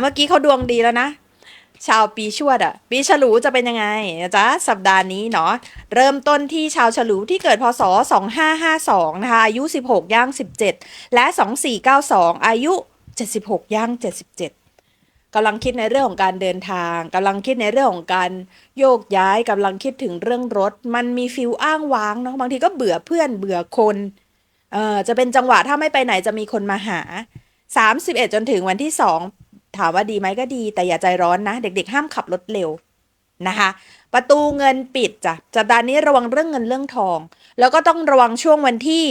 เมื่อกี้เขาดวงดีแล้วนะ ชาวปีชวดอะปีฉลูจะเป็นยังไงนะจ๊ะสัปดาห์นี้เนาะเริ่มต้นที่ชาวฉลูที่เกิดพศ 2552 นะคะ อายุ 16 ย่าง 17 และ 2492 อายุ 76 ย่าง 77กำลังคิดในเรื่องของการเดินทางกำลังคิดในเรื่องของการโยกย้ายกำลังคิดถึงเรื่องรถ มันมีฟิลอ้างว้างเนาะบางทีก็เบื่อเพื่อนเบื่อคนเอ่อจะเป็นจังหวะถ้าไม่ไปไหนจะมีคนมาหา 31 จนถึงวันที่ 2 ถามว่าดีไหมก็ดี แต่อย่าใจร้อนนะ เด็กๆ ห้ามขับรถเร็วนะคะ ประตูเงินปิดจ้ะสัปดาห์นี้ระวังเรื่องเงินเรื่องทอง แล้วก็ต้องระวังช่วงวันที่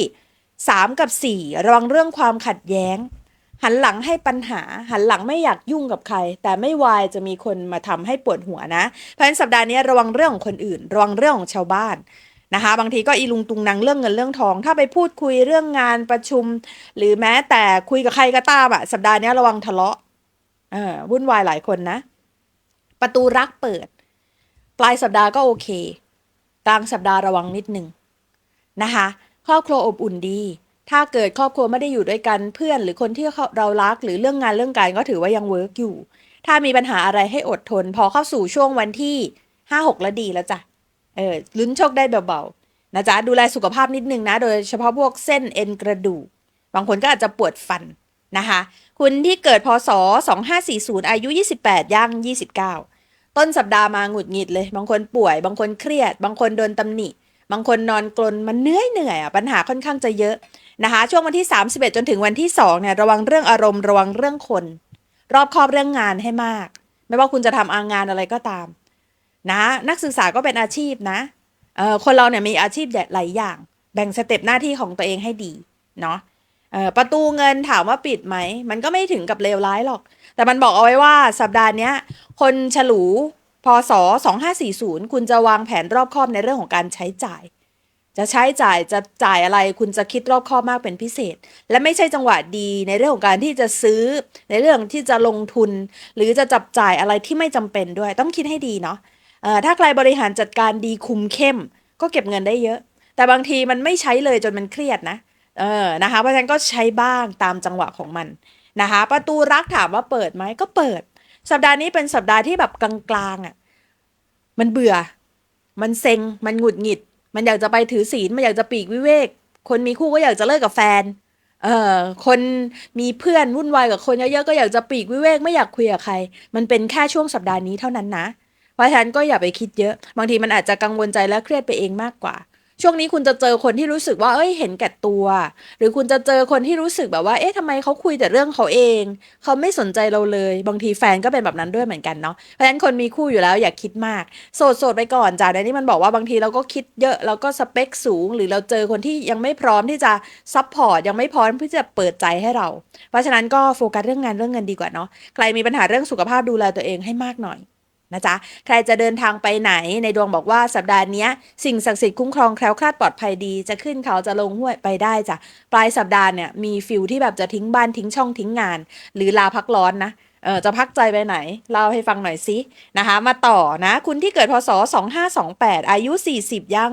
3 กับ 4 ระวังเรื่องความขัดแย้ง หันหลังให้ปัญหา หันหลังไม่อยากยุ่งกับใคร แต่ไม่วายจะมีคนมาทำให้ปวดหัวนะ เพราะฉะนั้นสัปดาห์นี้ระวังเรื่องของคนอื่น ระวังเรื่องของชาวบ้านนะคะบางทีก็อีลุงตุงนางเรื่องเงินเรื่องทอง ถ้าไปพูดคุยเรื่องงานประชุม หรือแม้แต่คุยกับใครก็ตามอะสัปดาห์นี้ระวังทะเลาะ เออวุ่นวายหลายคนนะ ประตูรักเปิด ปลายสัปดาห์ก็โอเค กลางสัปดาห์ระวังนิดนึงนะคะ ครอบครัวอบอุ่นดี ถ้าเกิดครอบครัวไม่ได้อยู่ด้วยกันเพื่อน หรือคนที่เรารักหรือเรื่องงานเรื่องการก็ถือว่ายังเวิร์กอยู่ ถ้ามีปัญหาอะไรให้อดทน พอเข้าสู่ช่วงวันที่ห้าหกแล้วดีแล้วจ้ะเออลุ้นโชคได้เบาๆนะจ๊ะดูแลสุขภาพนิดนึงนะ โดยเฉพาะพวกเส้นเอ็นกระดูกบางคนก็อาจจะปวดฟันนะคะ คุณที่เกิดพศ 2540 อายุ 28 ย่าง 29 ต้นสัปดาห์มาหงุดหงิดเลย บางคนป่วย บางคนเครียด บางคนโดนตำหนิ บางคนนอนกลน มันเหนื่อยเหนื่อยอะ ปัญหาค่อนข้างจะเยอะนะคะ ช่วงวันที่ 31 จนถึงวันที่ 2 เนี่ย ระวังเรื่องอารมณ์ ระวังเรื่องคน รอบคอบเรื่องงานให้มาก ไม่ว่าคุณจะทำอางานอะไรก็ตาม นะ นักศึกษาก็เป็นอาชีพนะ เอ่อคนเราเนี่ยมีอาชีพหลายอย่าง แบ่งสเต็ปหน้าที่ของตัวเองให้ดี เนาะ ประตูเงินถามว่าปิดไหม มันก็ไม่ถึงกับเลวร้ายหรอก แต่มันบอกเอาไว้ว่าสัปดาห์นี้คนฉลูพศ2540 คุณจะวางแผนรอบคอบในเรื่องของการใช้จ่าย จะใช้จ่ายจะจ่ายอะไรคุณจะคิดรอบคอบมากเป็นพิเศษ และไม่ใช่จังหวะดีในเรื่องของการที่จะซื้อ ในเรื่องที่จะลงทุน หรือจะจับจ่ายอะไรที่ไม่จำเป็นด้วย ต้องคิดให้ดีเนาะถ้าใครบริหารจัดการดีคุมเข้ม ก็เก็บเงินได้เยอะ แต่บางทีมันไม่ใช้เลยจนมันเครียดนะ เออนะคะเพราะฉะนั้นก็ใช้บ้างตามจังหวะของมันนะคะ ประตูรักถามว่าเปิดไหมก็เปิด สัปดาห์นี้เป็นสัปดาห์ที่แบบกลางๆอะ่ะมันเบื่อ มันเซ็ง มันหงุดหงิด มันอยากจะไปถือศีล มันอยากจะปีกวิเวก คนมีคู่ก็อยากจะเลิกกับแฟน เออคนมีเพื่อนวุ่นวายกับคนเยอะๆก็อยากจะปีกวิเวกไม่อยากคุยกับใคร มันเป็นแค่ช่วงสัปดาห์นี้เท่านั้นนะ เพราะฉะนั้นก็อย่าไปคิดเยอะ บางทีมันอาจจะกังวลใจและเครียดไปเองมากกว่า ช่วงนี้คุณจะเจอคนที่รู้สึกว่า เอ้ย เห็นแก่ตัว หรือคุณจะเจอคนที่รู้สึกแบบว่า เอ๊ะทำไมเขาคุยแต่เรื่องเขาเอง เขาไม่สนใจเราเลย บางทีแฟนก็เป็นแบบนั้นด้วยเหมือนกันเนาะ เพราะฉะนั้นคนมีคู่อยู่แล้วอย่าคิดมาก โสดโสดไปก่อนจ้ะในนี้มันบอกว่าบางทีเราก็คิดเยอะเราก็สเปคสูง หรือเราเจอคนที่ยังไม่พร้อมที่จะซัพพอร์ต ยังไม่พร้อมที่จะเปิดใจให้เรา เพราะฉะนั้นก็โฟกัสเรื่องงานเรื่องเงินดีกว่าเนาะ ใครมีปัญหาเรื่องสุขภาพดูแลตัวเองให้มากหน่อย นะจ๊ะ ใครจะเดินทางไปไหนในดวงบอกว่าสัปดาห์นี้สิ่งศักดิ์สิทธิ์คุ้มครองแคล้วคลาดปลอดภัยดี จะขึ้นเขาจะลงห้วยไปได้จ้ะ ปลายสัปดาห์เนี่ยมีฟิลที่แบบจะทิ้งบ้านทิ้งช่องทิ้งงาน หรือลาพักร้อนนะเออจะพักใจไปไหน เล่าให้ฟังหน่อยสินะคะ มาต่อนะ คุณที่เกิดพศ 2528 อายุ 40 ย่าง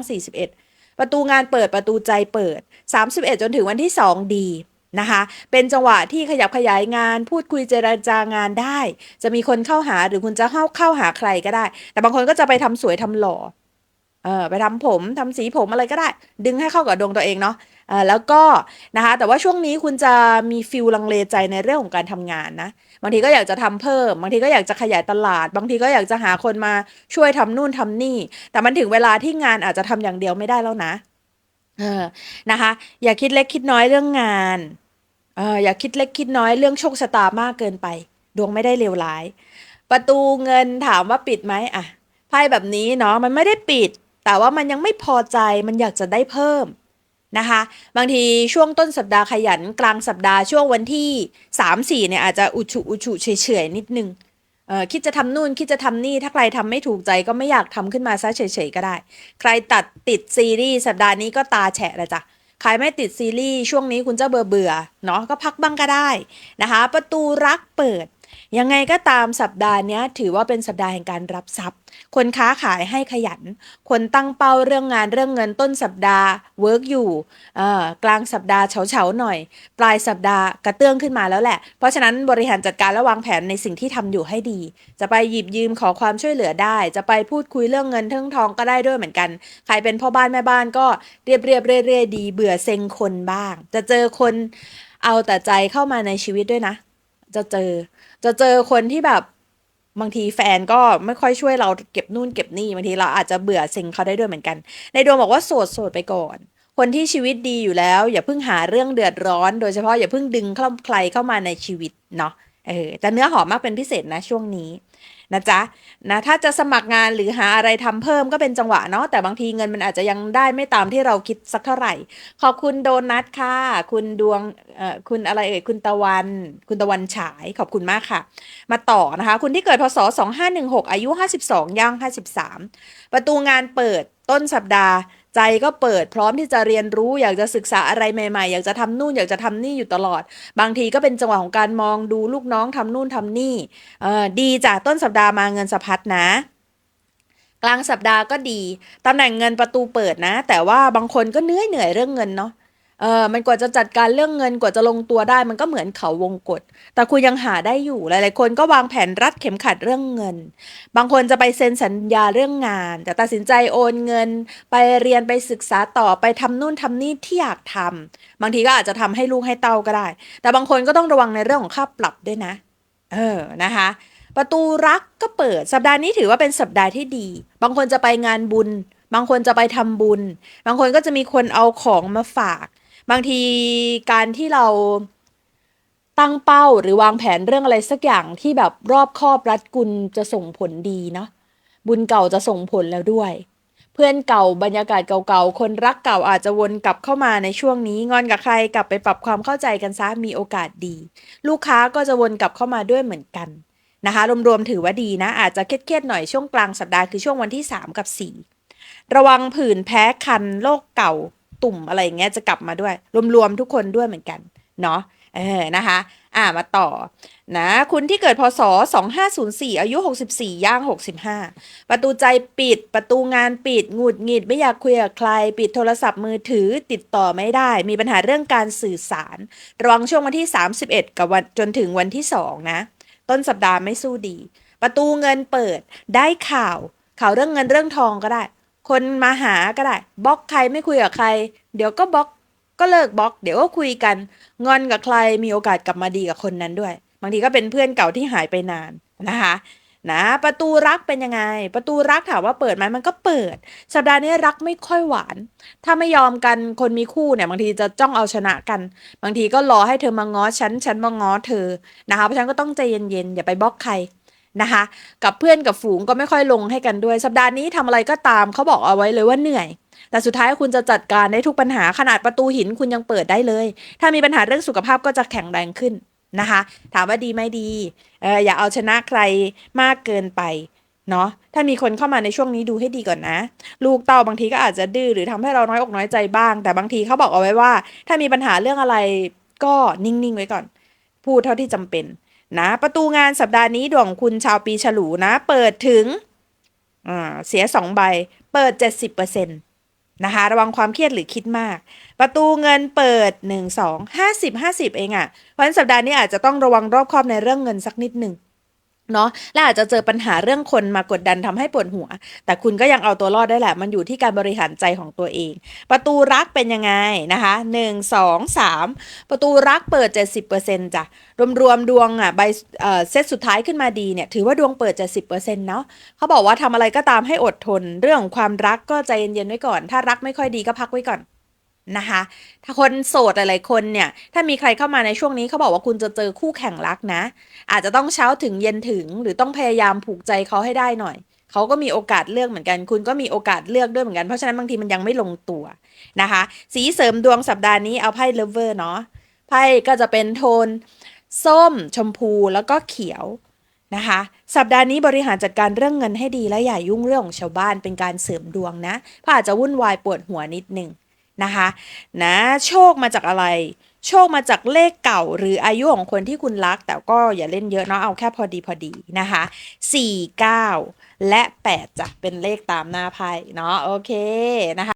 41 ประตูงานเปิดประตูใจเปิด 31 จนถึงวันที่ 2 ดี นะคะ เป็นจังหวะที่ขยับขยายงานพูดคุยเจรจางานได้ จะมีคนเข้าหาหรือคุณจะเข้าเข้าหาใครก็ได้ แต่บางคนก็จะไปทำสวยทำหล่อเออไปทำผมทำสีผมอะไรก็ได้ ดึงให้เข้ากับดวงตัวเองเนาะเออแล้วก็นะคะ แต่ว่าช่วงนี้คุณจะมีฟิลลังเลใจในเรื่องของการทำงานนะบางทีก็อยากจะทำเพิ่ม บางทีก็อยากจะขยายตลาด บางทีก็อยากจะหาคนมาช่วยทำนู่นทำนี่ แต่มันถึงเวลาที่งานอาจจะทำอย่างเดียวไม่ได้แล้วนะเออนะคะ อย่าคิดเล็กคิดน้อยเรื่องงาน เอออย่าคิดเล็กคิดน้อยเรื่องโชคชะตามากเกินไป ดวงไม่ได้เลวร้าย ประตูเงินถามว่าปิดไหมอะไพ่แบบนี้เนาะมันไม่ได้ปิด แต่ว่ามันยังไม่พอใจมันอยากจะได้เพิ่มนะคะ บางทีช่วงต้นสัปดาห์ขยันกลางสัปดาห์ช่วงวันที่สามสี่เนี่ยอาจจะอุชุอุชุเฉยๆนิดนึงเออคิดจะทำนู่นคิดจะทำนี่ถ้าใครทำไม่ถูกใจก็ไม่อยากทำขึ้นมาซะเฉยๆก็ได้ ใครตัดติดซีรีส์สัปดาห์นี้ก็ตาแฉะเลยจ้ะ ขายไม่ติดซีรีส์ช่วงนี้คุณจะเบื่อเบื่อเนาะก็พักบ้างก็ได้นะคะ ประตูรักเปิดยังไงก็ตามสัปดาห์นี้ถือว่าเป็นสัปดาห์แห่งการรับทรัพย์ คนค้าขายให้ขยัน คนตั้งเป้าเรื่องงานเรื่องเงินต้นสัปดาห์เวิร์กอยู่กลางสัปดาห์เฉาๆหน่อย ปลายสัปดาห์กระเตื้องขึ้นมาแล้วแหละ เพราะฉะนั้นบริหารจัดการและวางแผนในสิ่งที่ทำอยู่ให้ดี จะไปหยิบยืมขอความช่วยเหลือได้ จะไปพูดคุยเรื่องเงินเรื่องทองก็ได้ด้วยเหมือนกัน ใครเป็นพ่อบ้านแม่บ้านก็เรียบเรียบเรื่อยๆดี เบื่อเซ็งคนบ้าง จะเจอคนเอาแต่ใจเข้ามาในชีวิตด้วยนะ จะเจอ จะเจอคนที่แบบบางทีแฟนก็ไม่ค่อยช่วยเราเก็บนู่นเก็บนี่บางทีเราอาจจะเบื่อเซ็งเขาได้ด้วยเหมือนกันในดวงบอกว่าโสดโสดไปก่อน คนที่ชีวิตดีอยู่แล้ว อย่าเพิ่งหาเรื่องเดือดร้อน โดยเฉพาะอย่าเพิ่งดึงเข้าใครเข้ามาในชีวิตเนาะเออแต่เนื้อหอมมากเป็นพิเศษนะช่วงนี้ นะจ๊ะนะถ้าจะสมัครงานหรือหาอะไรทำเพิ่มก็เป็นจังหวะเนาะแต่บางทีเงินมันอาจจะยังได้ไม่ตามที่เราคิดสักเท่าไหร่ ขอบคุณโดนัทค่ะ คุณดวงเอ่อคุณอะไรเอ่ยคุณตะวัน คุณตะวันฉายขอบคุณมากค่ะ มาต่อนะคะ คุณที่เกิดพศ 2516 อายุ 52ย่าง53 ประตูงานเปิดต้นสัปดาห์ ใจก็เปิดพร้อมที่จะเรียนรู้อยากจะศึกษาอะไรใหม่ ๆ อยากจะทำนู่นอยากจะทำนี่อยู่ตลอด บางทีก็เป็นจังหวะของการมองดูลูกน้องทำนู่นทำนี่เออดีจากต้นสัปดาห์มาเงินสะพัดนะกลางสัปดาห์ก็ดี ตำแหน่งเงินประตูเปิดนะ แต่ว่าบางคนก็เหนื่อยเหนื่อยเรื่องเงินเนาะ เออมันกว่าจะจัดการเรื่องเงินกว่าจะลงตัวได้ มันก็เหมือนเขาวงกฏแต่คุณยังหาได้อยู่หลาย ๆ คนก็วางแผนรัดเข็มขัดเรื่องเงิน บางคนจะไปเซ็นสัญญาเรื่องงาน แต่ตัดสินใจโอนเงิน ไปเรียนไปศึกษาต่อไปทำนู่นทำนี่ที่อยากทำบางทีก็อาจจะทำให้ลูกให้เต้าก็ได้ แต่บางคนก็ต้องระวังในเรื่องของค่าปรับด้วยนะ เออนะคะประตูรักก็เปิดสัปดาห์นี้ถือว่าเป็นสัปดาห์ที่ดี บางคนจะไปงานบุญ บางคนจะไปทำบุญ บางคนก็จะมีคนเอาของมาฝาก บางทีการที่เราตั้งเป้าหรือวางแผนเรื่องอะไรสักอย่างที่แบบรอบคอบรัดกุลจะส่งผลดีเนาะบุญเก่าจะส่งผลแล้วด้วย เพื่อนเก่าบรรยากาศเก่าๆ คนรักเก่าอาจจะวนกลับเข้ามาในช่วงนี้ งอนกับใครกลับไปปรับความเข้าใจกันซะมีโอกาสดี ลูกค้าก็จะวนกลับเข้ามาด้วยเหมือนกันนะคะรวมๆถือว่าดีนะ อาจจะเครียดๆหน่อยช่วงกลางสัปดาห์คือช่วงวันที่ 3 กับ 4 ระวังผื่นแพ้คันโรคเก่า ตุ่มอะไรอย่างเงี้ยจะกลับมาด้วย รวมๆทุกคนด้วยเหมือนกันเนาะเออนะคะอ่ามาต่อนะคุณที่เกิดพศ 2504 อายุ 64 ย่าง 65 ประตูใจปิด ประตูงานปิด หงุดหงิด ไม่อยากคุยกับใคร ปิดโทรศัพท์มือถือติดต่อไม่ได้ มีปัญหาเรื่องการสื่อสาร ระวังช่วงวันที่ 31 กับวันจนถึงวันที่ 2 นะ ต้นสัปดาห์ไม่สู้ดี ประตูเงินเปิด ได้ข่าว ข่าวเรื่องเงินเรื่องทองก็ได้ คนมาหาก็ได้บล็อกใครไม่คุยกับใคร เดี๋ยวก็บล็อกก็เลิกบล็อก เดี๋ยวก็คุยกันงอนกับใครมีโอกาสกลับมาดีกับคนนั้นด้วย บางทีก็เป็นเพื่อนเก่าที่หายไปนานนะคะนะประตูรักเป็นยังไง ประตูรักถามว่าเปิดไหมมันก็เปิด สัปดาห์นี้รักไม่ค่อยหวาน ถ้าไม่ยอมกันคนมีคู่เนี่ยบางทีจะจ้องเอาชนะกัน บางทีก็รอให้เธอมาง้อฉันฉันมาง้อเธอนะคะเพราะฉันก็ต้องใจเย็นๆอย่าไปบล็อกใคร นะคะ กับเพื่อนกับฝูงก็ไม่ค่อยลงให้กันด้วย สัปดาห์นี้ทำอะไรก็ตามเขาบอกเอาไว้เลยว่าเหนื่อย แต่สุดท้ายคุณจะจัดการได้ทุกปัญหาขนาดประตูหินคุณยังเปิดได้เลย ถ้ามีปัญหาเรื่องสุขภาพก็จะแข็งแรงขึ้นนะคะ ถามว่าดีไหมดีเอออย่าเอาชนะใครมากเกินไปเนาะถ้ามีคนเข้ามาในช่วงนี้ดูให้ดีก่อนนะ ลูกเต้าบางทีก็อาจจะดื้อหรือทำให้เราน้อยอกน้อยใจบ้าง แต่บางทีเขาบอกเอาไว้ว่า ถ้ามีปัญหาเรื่องอะไรก็นิ่งๆไว้ก่อน พูดเท่าที่จำเป็น นะประตูงานสัปดาห์นี้ดวงคุณชาวปีฉลูนะ เปิดถึงเสียสองใบ เปิด 70%นะคะระวังความเครียดหรือคิดมาก ประตูเงินเปิด 1 2 50 50 เองอะ่ะวันสัปดาห์นี้อาจจะต้องระวังรอบคอบในเรื่องเงินสักนิดหนึ่ง เนาะและอาจจะเจอปัญหาเรื่องคนมากดดันทำให้ปวดหัว แต่คุณก็ยังเอาตัวรอดได้แหละ มันอยู่ที่การบริหารใจของตัวเอง ประตูรักเป็นยังไงนะคะหนึ่งสองสามประตูรักเปิด 70%จ้ะรวมๆดวงอะใบเซตสุดท้ายขึ้นมาดีเนี่ยถือว่าดวงเปิด 70%เนาะเขาบอกว่าทำอะไรก็ตามให้อดทน เรื่องของความรักก็ใจเย็นๆไว้ก่อน ถ้ารักไม่ค่อยดีก็พักไว้ก่อน นะคะ ถ้าคนโสดหลายๆคนเนี่ย ถ้ามีใครเข้ามาในช่วงนี้เขาบอกว่าคุณจะเจอคู่แข่งรักนะ อาจจะต้องเช้าถึงเย็นถึง หรือต้องพยายามผูกใจเขาให้ได้หน่อย เขาก็มีโอกาสเลือกเหมือนกัน คุณก็มีโอกาสเลือกด้วยเหมือนกัน เพราะฉะนั้นบางทีมันยังไม่ลงตัวนะคะ สีเสริมดวงสัปดาห์นี้เอาไพ่เลเวอร์เนาะ ไพ่ก็จะเป็นโทน ส้ม ชมพูแล้วก็เขียวนะคะสัปดาห์นี้บริหารจัดการเรื่องเงินให้ดีและอย่ายุ่งเรื่องของชาวบ้านเป็นการเสริมดวงนะเพราะอาจจะวุ่นวายปวดหัวนิดนึง นะคะนะโชคมาจากอะไร โชคมาจากเลขเก่าหรืออายุของคนที่คุณรัก แต่ก็อย่าเล่นเยอะเนาะเอาแค่พอดีพอดีนะคะ4 9 และ 8จะเป็นเลขตามหน้าไพ่เนาะโอเคนะคะ